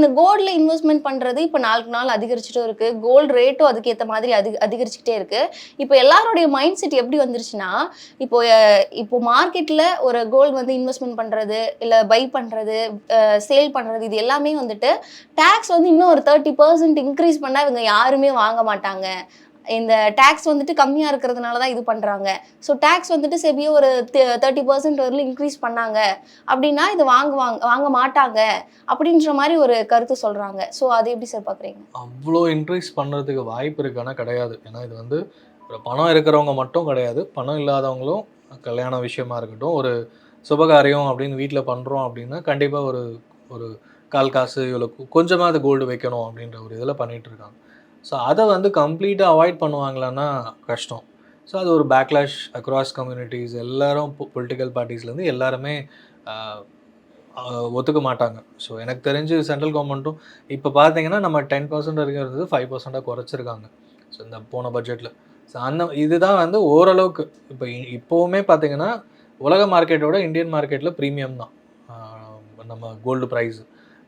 இந்த கோல்டில் இன்வெஸ்ட்மெண்ட் பண்ணுறது இப்போ நாளுக்கு நாள் அதிகரிச்சுட்டும் இருக்குது கோல்டு ரேட்டும் அதுக்கேற்ற மாதிரி அதிக அதிகரிச்சுக்கிட்டே இருக்குது இப்போ எல்லாருடைய மைண்ட் செட் எப்படி வந்துருச்சுன்னா இப்போ இப்போ மார்க்கெட்டில் ஒரு கோல்டு வந்து இன்வெஸ்ட்மெண்ட் பண்ணுறது இல்லை பை பண்ணுறது சேல் பண்ணுறது இது எல்லாமே வந்துட்டு டேக்ஸ் வந்து இன்னும் ஒரு தேர்ட்டி பர்சன்ட் இன்க்ரீஸ் பண்ணால் இவங்க யாருமே வாங்க மாட்டாங்க. இந்த டேக்ஸ் வந்துட்டு கம்மியாக இருக்கிறதுனால தான் இது பண்ணுறாங்க ஸோ டேக்ஸ் வந்துட்டு செபியோ ஒரு தேர்ட்டி பர்சன்ட் வரலும் இன்க்ரீஸ் பண்ணாங்க. அப்படின்னா இது வாங்குவாங்க வாங்க மாட்டாங்க. அப்படின்ற மாதிரி ஒரு கருத்து சொல்கிறாங்க ஸோ அது எப்படி சார் பார்க்குறீங்க அவ்வளோ இன்க்ரீஸ் பண்ணுறதுக்கு வாய்ப்பு இருக்கானா? கிடையாது. ஏன்னா இது வந்து ஒரு பணம் இருக்கிறவங்க மட்டும் கிடையாது. பணம் இல்லாதவங்களும் கல்யாண விஷயமா இருக்கட்டும் ஒரு சுபகாரியம் அப்படின்னு வீட்டில் பண்ணுறோம் அப்படின்னா கண்டிப்பாக ஒரு ஒரு கால் காசு இவ்வளோ கொஞ்சமாக அது கோல்டு வைக்கணும் அப்படின்ற ஒரு இதில் பண்ணிகிட்ருக்காங்க இருக்காங்க. ஸோ அதை வந்து கம்ப்ளீட்டாக அவாய்ட் பண்ணுவாங்களான்னா கஷ்டம். ஸோ அது ஒரு பேக்லாஷ் அக்ராஸ் கம்யூனிட்டிஸ் எல்லாரும் பொலிட்டிக்கல் பார்ட்டிஸ்லேருந்து எல்லாருமே ஒத்துக்க மாட்டாங்க. ஸோ எனக்கு தெரிஞ்சு சென்ட்ரல் கவர்மெண்ட்டும் இப்போ பார்த்தீங்கன்னா நம்ம டென் பர்சன்ட் வரைக்கும் இருந்தது ஃபைவ் பர்சண்ட்டாக குறைச்சிருக்காங்க. ஸோ இந்த போன பட்ஜெட்டில் ஸோ அந்த இதுதான் வந்து ஓரளவுக்கு இப்போ இப்போவுமே பார்த்தீங்கன்னா உலக மார்க்கெட்டோட இந்தியன் மார்க்கெட்டில் ப்ரீமியம் தான். நம்ம கோல்டு ப்ரைஸ்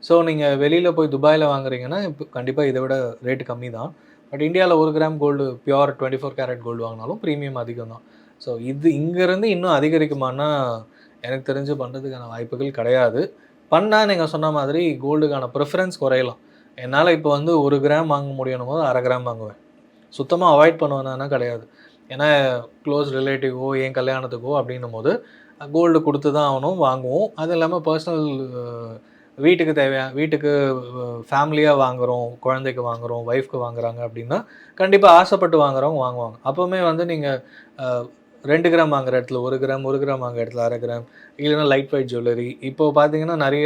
ஸோ நீங்கள் வெளியில் போய் துபாயில் வாங்குறீங்கன்னா இப்போ கண்டிப்பாக இதை விட ரேட்டு கம்மி தான் பட் இந்தியாவில் ஒரு gram gold pure twenty four carat gold வாங்கினாலும் ப்ரீமியம் அதிகம் தான் ஸோ இது இங்கேருந்து இன்னும் அதிகரிக்குமானா எனக்கு தெரிஞ்சு பண்ணுறதுக்கான வாய்ப்புகள் கிடையாது. பண்ணால் நீங்கள் சொன்ன மாதிரி கோல்டுக்கான ப்ரிஃபரன்ஸ் குறையலாம். என்னால் இப்போ வந்து ஒரு கிராம் வாங்க முடியணும் போது அரை கிராம் வாங்குவேன். சுத்தமாக அவாய்ட் பண்ணுவேன்னா கிடையாது. ஏன்னா க்ளோஸ் ரிலேட்டிவோ என் கல்யாணத்துக்கோ அப்படின்னும் போது கோல்டு கொடுத்து தான் ஆகணும் வாங்குவோம். அது இல்லாமல் பர்சனல் வீட்டுக்கு தேவையான வீட்டுக்கு ஃபேமிலியாக வாங்குகிறோம் குழந்தைக்கு வாங்குகிறோம் ஒய்ஃப்க்கு வாங்குறாங்க அப்படின்னா கண்டிப்பாக ஆசைப்பட்டு வாங்குறவங்க வாங்குவாங்க. அப்போவுமே வந்து நீங்கள் ரெண்டு கிராம் வாங்குற இடத்துல ஒரு கிராம் ஒரு கிராம் வாங்குற இடத்துல அரை கிராம் இல்லைன்னா லைட் வெயிட் ஜுவல்லரி இப்போ பார்த்தீங்கன்னா நிறைய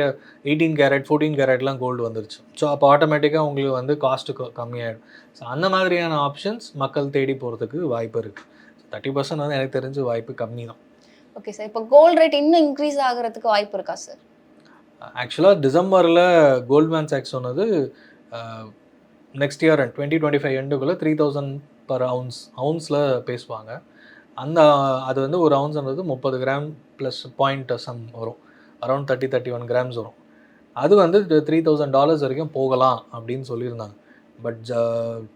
எயிட்டீன் கேரட் ஃபோர்டீன் கேரட்லாம் கோல்டு வந்துருச்சு. ஸோ அப்போ ஆட்டோமேட்டிக்காக உங்களுக்கு வந்து காஸ்ட்டு கம்மியாயிடும். ஸோ அந்த மாதிரியான ஆப்ஷன்ஸ் மக்கள் தேடி போகிறதுக்கு வாய்ப்பு இருக்குது தேர்ட்டி பர்சன்ட் வந்து எனக்கு தெரிஞ்சு வாய்ப்பு கம்மி தான் ஓகே சார் இப்போ கோல்டு ரேட் இன்னும் இன்க்ரீஸ் ஆகிறதுக்கு வாய்ப்பு இருக்கா சார் ஆக்சுவலாக டிசம்பரில் கோல்ட்மேன் சாக்ஸ் சொன்னது next year twenty twenty five எண்டுக்குள்ளே three thousand per ounce அவுன்ஸில் பேசுவாங்க. அந்த அது வந்து ஒரு அவுன்ஸ்ன்றது முப்பது கிராம் ப்ளஸ் பாயிண்ட் சம் வரும். Around thirty thirty one grams வரும். அது வந்து த்ரீ தௌசண்ட் டாலர்ஸ் வரைக்கும் போகலாம் அப்படின்னு சொல்லியிருந்தாங்க. பட்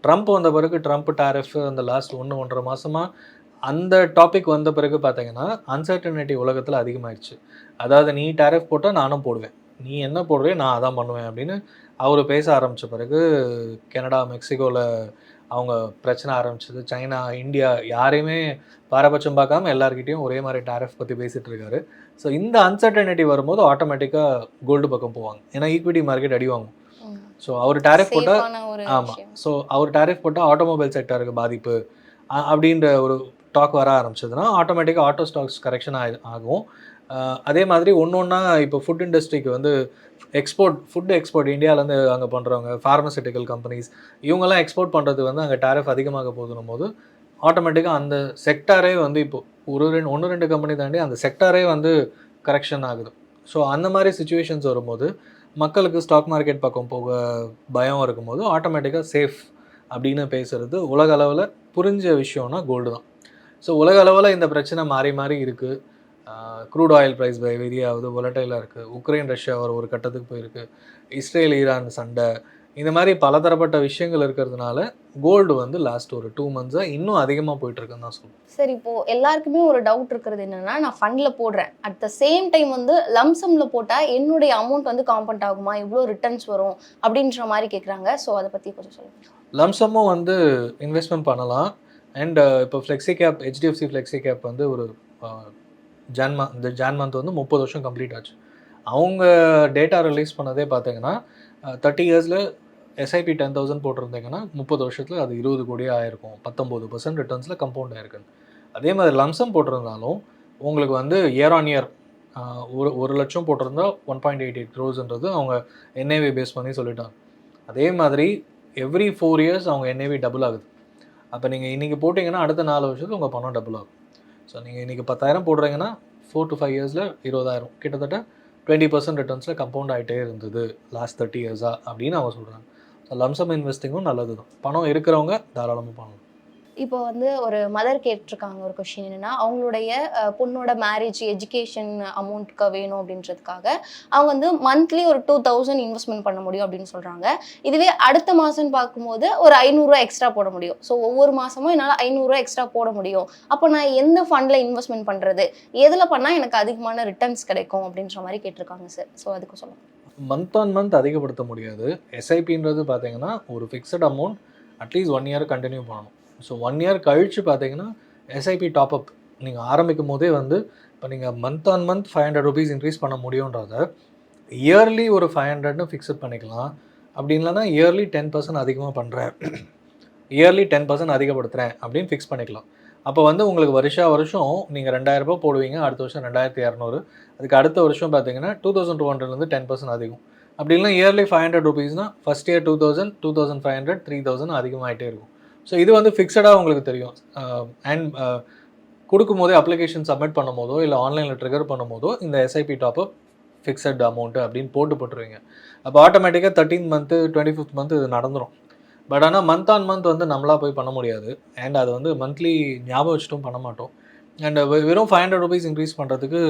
ட்ரம்ப் வந்த பிறகு ட்ரம்ப் டேரிஃப் அந்த லாஸ்ட் ஒன்று ஒன்றரை மாதமாக அந்த டாபிக் வந்த பிறகு பார்த்தீங்கன்னா அன்சர்டனிட்டி உலகத்தில் அதிகமாயிடுச்சு அதாவது நீ டேரிஃப் போட்டால் நானும் போடுவேன். நீ என்ன போடுவே நான் அதான் பண்ணுவேன் அப்படின்னு அவர் பேச ஆரம்பித்த பிறகு கனடா மெக்சிகோவில் அவங்க பிரச்சனை ஆரம்பிச்சது. சைனா இந்தியா யாரையுமே பாரபட்சம் பார்க்காம எல்லாருக்கிட்டையும் ஒரே மாதிரி டேரிஃப் பற்றி பேசிகிட்டு இருக்காரு. ஸோ இந்த அன்சர்டனிட்டி வரும்போது ஆட்டோமேட்டிக்காக கோல்டு பக்கம் போவாங்க. ஏன்னா ஈக்விட்டி மார்க்கெட் அடி வாங்கும். ஸோ அவர் டேரிஃப் போட்டால் ஆமாம் ஸோ அவர் டேரிஃப் போட்டால் ஆட்டோமொபைல் செக்டருக்கு பாதிப்பு. அப்படின்ற ஒரு ஸ்டாக் வர ஆரம்பிச்சதுன்னா ஆட்டோமேட்டிக்காக ஆட்டோ ஸ்டாக்ஸ் கரெக்ஷன் ஆகும். அதே மாதிரி ஒன்று ஒன்றா இப்போ ஃபுட் இண்டஸ்ட்ரிக்கு வந்து எக்ஸ்போர்ட் ஃபுட் எக்ஸ்போர்ட் இந்தியாவிலேருந்து அங்கே பண்ணுறவங்க ஃபார்மசிட்டிக்கல் கம்பெனிஸ் இவங்கெல்லாம் எக்ஸ்போர்ட் பண்ணுறது வந்து அங்கே டேரிஃப் அதிகமாக போதுனும் போது ஆட்டோமேட்டிக்காக அந்த செக்டாரே வந்து இப்போ ஒரு ரெண்டு ஒன்று ரெண்டு கம்பெனி தாண்டி அந்த செக்டாரே வந்து கரெக்ஷன் ஆகுது. ஸோ அந்த மாதிரி சுச்சுவேஷன்ஸ் வரும்போது மக்களுக்கு ஸ்டாக் மார்க்கெட் பக்கம் போக பயம் இருக்கும்போது ஆட்டோமேட்டிக்காக சேஃப் அப்படின்னு பேசுகிறது உலக அளவில் புரிஞ்ச விஷயம்னா கோல்டு தான். ஸோ உலக அளவில் இந்த பிரச்சனை மாறி மாறி இருக்குது க்ரூட் ஆயில் ப்ரைஸ் வெரி ஆகுது ஒலட்டைலாக இருக்குது உக்ரைன் ரஷ்யா ஒரு ஒரு கட்டத்துக்கு போயிருக்கு. இஸ்ரேல் ஈரான் சண்டை. இந்த மாதிரி பலதரப்பட்ட விஷயங்கள் இருக்கிறதுனால கோல்டு வந்து லாஸ்ட் ஒரு டூ மந்த்ஸாக இன்னும் அதிகமாக போயிட்டுருக்குன்னு தான் சொல்லுவேன் சரி இப்போ எல்லாருக்குமே ஒரு டவுட் இருக்கிறது என்னன்னா நான் ஃபண்ட்ல போடுறேன். அட் த சேம் டைம் வந்து லம்சம்ல போட்டா என்னுடைய அமௌண்ட் வந்து காம்பவுண்ட் ஆகுமா? இவ்வளோ ரிட்டர்ன்ஸ் வரும்? அப்படின்ற மாதிரி கேக்குறாங்க. ஸோ அதை பத்தி கொஞ்சம் சொல்லுங்க. லம்சமும் வந்து இன்வெஸ்ட்மெண்ட் பண்ணலாம். அண்ட் இப்போ flexi cap HDFC flexi cap வந்து ஒரு ஜான் மந்த் இந்த ஜான் மந்த் வந்து முப்பது வருஷம் கம்ப்ளீட் ஆச்சு. அவங்க டேட்டா ரிலீஸ் பண்ணதே பார்த்தீங்கன்னா தேர்ட்டி இயர்ஸில் எஸ்ஐபி டென் தௌசண்ட் போட்டிருந்தீங்கன்னா முப்பது வருஷத்தில் அது இருபது கோடியே ஆயிருக்கும். பத்தொம்போது பர்சன்ட் ரிட்டர்ன்ஸில் கம்பவுண்ட் ஆயிருக்கு அதே மாதிரி லம்சம் போட்டிருந்தாலும் உங்களுக்கு வந்து இயர் ஆன் இயர் ஒரு ஒரு லட்சம் போட்டிருந்தா ஒன் பாயிண்ட் எயிட் எயிட் க்ரோஸ்ன்றது அவங்க என்ஏவி பேஸ் பண்ணி சொல்லிட்டாங்க. அதே மாதிரி எவ்ரி ஃபோர் இயர்ஸ் அவங்க என்ஏவி டபுள் ஆகுது. அப்போ நீங்கள் இன்றைக்கி போட்டிங்கன்னா அடுத்த நாலு வருஷத்துக்கு உங்கள் பணம் டபுள் ஆகும். ஸோ நீங்கள் இன்றைக்கி பத்தாயிரம் போடுறீங்கன்னா ஃபோர் டு ஃபைவ் இயர்ஸில் இருபதாயிரம். கிட்டத்தட்ட டுவெண்ட்டி பர்சன்ட் ரிட்டர்ன்ஸில் கம்பவுண்ட் ஆகிட்டே இருந்தது லாஸ்ட் தேர்ட்டி இயர்ஸாக அப்படின்னு அவங்க சொல்கிறாங்க ஸோ லம்சம் இன்வெஸ்டிங்கும் நல்லது தான் பணம் இருக்கிறவங்க தாராளமாக பண்ணணும் இப்போ வந்து ஒரு மதர் கேட்டிருக்காங்க ஒரு கொஷின் என்னன்னா அவங்களுடைய பொண்ணோட மேரேஜ் எஜுகேஷன் அமௌண்ட்க்கு வேணும் அப்படின்றதுக்காக அவங்க வந்து மந்த்லி ஒரு டூ தௌசண்ட் இன்வெஸ்ட்மெண்ட் பண்ண முடியும் அப்படின்னு சொல்றாங்க. இதுவே அடுத்த மாதம்னு பார்க்கும்போது ஒரு ஐநூறுரூவா எக்ஸ்ட்ரா போட முடியும். ஸோ ஒவ்வொரு மாசமும் என்னால் ஐநூறுரூவா எக்ஸ்ட்ரா போட முடியும். அப்போ நான் எந்த ஃபண்டில் இன்வெஸ்ட்மெண்ட் பண்ணுறது எதில் பண்ணால் எனக்கு அதிகமான ரிட்டர்ன்ஸ் கிடைக்கும் அப்படின்ற மாதிரி கேட்டிருக்காங்க சார் ஸோ அதுக்கு சொல்லுங்கள் மந்த் ஆன் மந்த் அதிகப்படுத்த முடியாது. எஸ்ஐபின்றது பார்த்தீங்கன்னா ஒரு fixed amount at least one year continue பண்ணணும். ஸோ ஒன் இயர் கழிச்சு பார்த்தீங்கன்னா எஸ்ஐபி டாப்அப் நீங்கள் ஆரம்பிக்கும் போதே வந்து இப்போ நீங்கள் month on month five hundred rupees increase பண்ண முடியுன்றத இயர்லி ஒரு ஃபைவ் ஹண்ட்ரட்னு ஃபிக்ஸட் பண்ணிக்கலாம். அப்படி இல்லைன்னா இயர்லி டென் பர்சன்ட் அதிகமாக பண்ணுறேன் இயர்லி டென் பர்சன்ட் அதிகப்படுத்துகிறேன் அப்படின்னு ஃபிக்ஸ் பண்ணிக்கலாம். அப்போ வந்து உங்களுக்கு வருஷா வருஷம் நீங்கள் ரெண்டாயிரரூபா போடுவீங்க அடுத்த வருஷம் ரெண்டாயிரத்தி இரநூறு. அதுக்கு அடுத்த வருஷம் பார்த்தீங்கன்னா டூ தௌசண்ட் டூ ஹண்ட்ரட்லேருந்து டென் பர்சன்ட் அதிகம். அப்படி இல்லைனா yearly five hundred ருபீஸ்னா first year two thousand two thousand five hundred three thousand அதிகமாகிட்டே இருக்கும். ஸோ இது வந்து ஃபிக்ஸடாக உங்களுக்கு தெரியும். Uh, அண்ட் uh, கொடுக்கும் போதே அப்ளிகேஷன் சப்மிட் பண்ணும் போதோ இல்லை ஆன்லைனில் ட்ரிகர் பண்ணும் போதோ இந்த எஸ்ஐபி டாப்அப் ஃபிக்ஸட் அமௌண்ட்டு அப்படின்னு போட்டு போட்டுருவீங்க. அப்போ ஆட்டோமேட்டிக்காக thirteen month twenty fifth month இது நடந்துரும். பட் ஆனால் மந்த் ஆன் மந்த் வந்து நம்மளாக போய் பண்ண முடியாது. அண்ட் அது வந்து மந்த்லி ஞாபகம் வச்சுட்டும் பண்ண மாட்டோம். அண்ட் uh, வெறும் ஃபைவ் ஹண்ட்ரட் ருபீஸ் இன்க்ரீஸ் பண்ணுறதுக்கு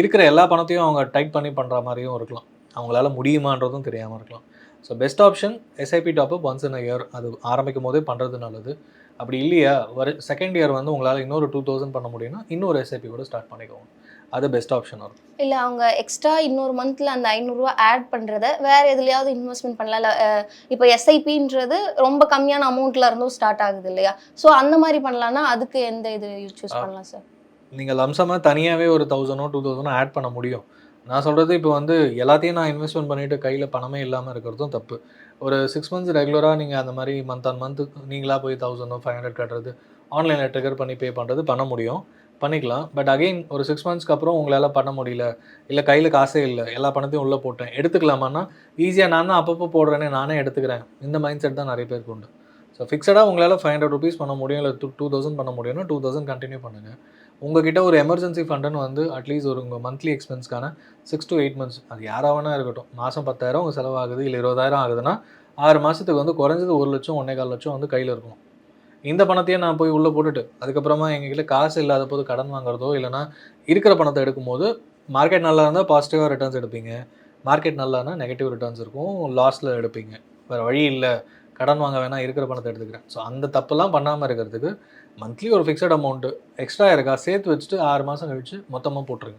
இருக்கிற எல்லா பணத்தையும் அவங்க டைட் பண்ணி பண்ணுற மாதிரியும் இருக்கலாம். அவங்களால முடியுமான்றதும் தெரியாமல் இருக்கலாம். So best option SIP top up once in year அது ஆரம்பிக்கும் போதே பண்ணுறது நல்லது. அப்படி இல்லையா? வர செகண்ட் இயர் வந்து உங்களால் இன்னொரு டூ தௌசண்ட் பண்ண முடியும்னா இன்னொரு எஸ்ஐபி கூட ஸ்டார்ட் பண்ணிக்கோங்க. அது பெஸ்ட் ஆப்ஷன் இருக்கும் இல்லை அவங்க எக்ஸ்ட்ரா இன்னொரு மந்த்தில் அந்த ஐநூறுரூவா ஆட் பண்ணுறத வேற எதுலையாவது இன்வெஸ்ட்மெண்ட் பண்ணலாம் இல்லை இப்போ எஸ்ஐபின்றது ரொம்ப கம்மியான அமௌண்ட்ல இருந்தும் ஸ்டார்ட் ஆகுது இல்லையா? ஸோ அந்த மாதிரி பண்ணலாம்னா அதுக்கு எந்த இது சூஸ் பண்ணலாம் சார் நீங்கள் லம்சமாக தனியாகவே ஒரு தௌசண்டோ டூ தௌசண்டோ ஆட் பண்ண முடியும். நான் சொல்கிறது இப்போ வந்து எல்லாத்தையும் நான் இன்வெஸ்ட்மெண்ட் பண்ணிவிட்டு கையில் பணமே இல்லாமல் இருக்கிறதும் தப்பு. ஒரு சிக்ஸ் மந்த்ஸ் ரெகுலராக நீங்கள் அந்த மாதிரி மந்த் ஆன் மந்த்து நீங்களாக போய் தௌசண்டோ ஃபைவ் ஹண்ட்ரட் கட்டுறது ஆன்லைனில் ட்ரிகர் பண்ணி பே பண்ணுறது பண்ண முடியும். பண்ணிக்கலாம். பட் அகைன் ஒரு சிக்ஸ் மந்த்ஸ்க்கு அப்புறம் உங்களால் பண்ண முடியல இல்லை கையில் காசே இல்லை எல்லா பணத்தையும் உள்ளே போட்டேன். எடுத்துக்கலாமான்னா ஈஸியாக நான் தான் அப்பப்போ போடுறேனே நானே எடுத்துக்கிறேன். இந்த மைண்ட் செட் தான் நிறைய பேருக்கு உண்டு. ஸோ ஃபிக்ஸடாக உங்களால் ஃபைவ் ஹண்ட்ரட் ருபீஸ் பண்ண முடியும் இல்லை டூ டூ தௌசண்ட் பண்ண முடியும்னா டூ தௌசண்ட் கண்டினியூ பண்ணுங்கள் உங்ககிட்ட ஒரு எமர்ஜென்சி ஃபண்டுன்னு வந்து அட்லீஸ்ட் ஒரு உங்கள் மந்த்லி எக்ஸ்பென்ஸ்க்கான சிக்ஸ் டு எயிட் மந்த்ஸ் அது யாராவனா இருக்கட்டும். மாதம் பத்தாயிரம் உங்கள் செலவாகுது இல்லை இருபதாயிரம் ஆகுதுன்னா ஆறு மாதத்துக்கு வந்து குறைஞ்சது ஒரு லட்சம் ஒன்றே கால் லட்சம் வந்து கையில் இருக்கும் இந்த பணத்தையே நான் போய் உள்ளே போட்டுட்டு அதுக்கப்புறமா எங்ககிட்ட காசு இல்லாத போது கடன் வாங்குறதோ இல்லைனா இருக்கிற பணத்தை எடுக்கும்போது மார்க்கெட் நல்லா இருந்தால் பாசிட்டிவாக ரிட்டர்ன்ஸ் எடுப்பீங்க. மார்க்கெட் நல்லானா நெகட்டிவ் ரிட்டர்ன்ஸ் இருக்கும். லாஸில் எடுப்பீங்க. வேறு வழி இல்லை. கடன் வாங்க வேணாம் இருக்கிற பணத்தை எடுத்துக்கிறேன். ஸோ அந்த தப்புலாம் பண்ணாமல் இருக்கிறதுக்கு மந்த்லி ஒரு ஃபிக்ஸட் அமௌண்ட்டு எக்ஸ்ட்ரா இருக்கா? சேர்த்து வச்சுட்டு ஆறு மாதம் கழித்து மொத்தமாக போட்டுருங்க.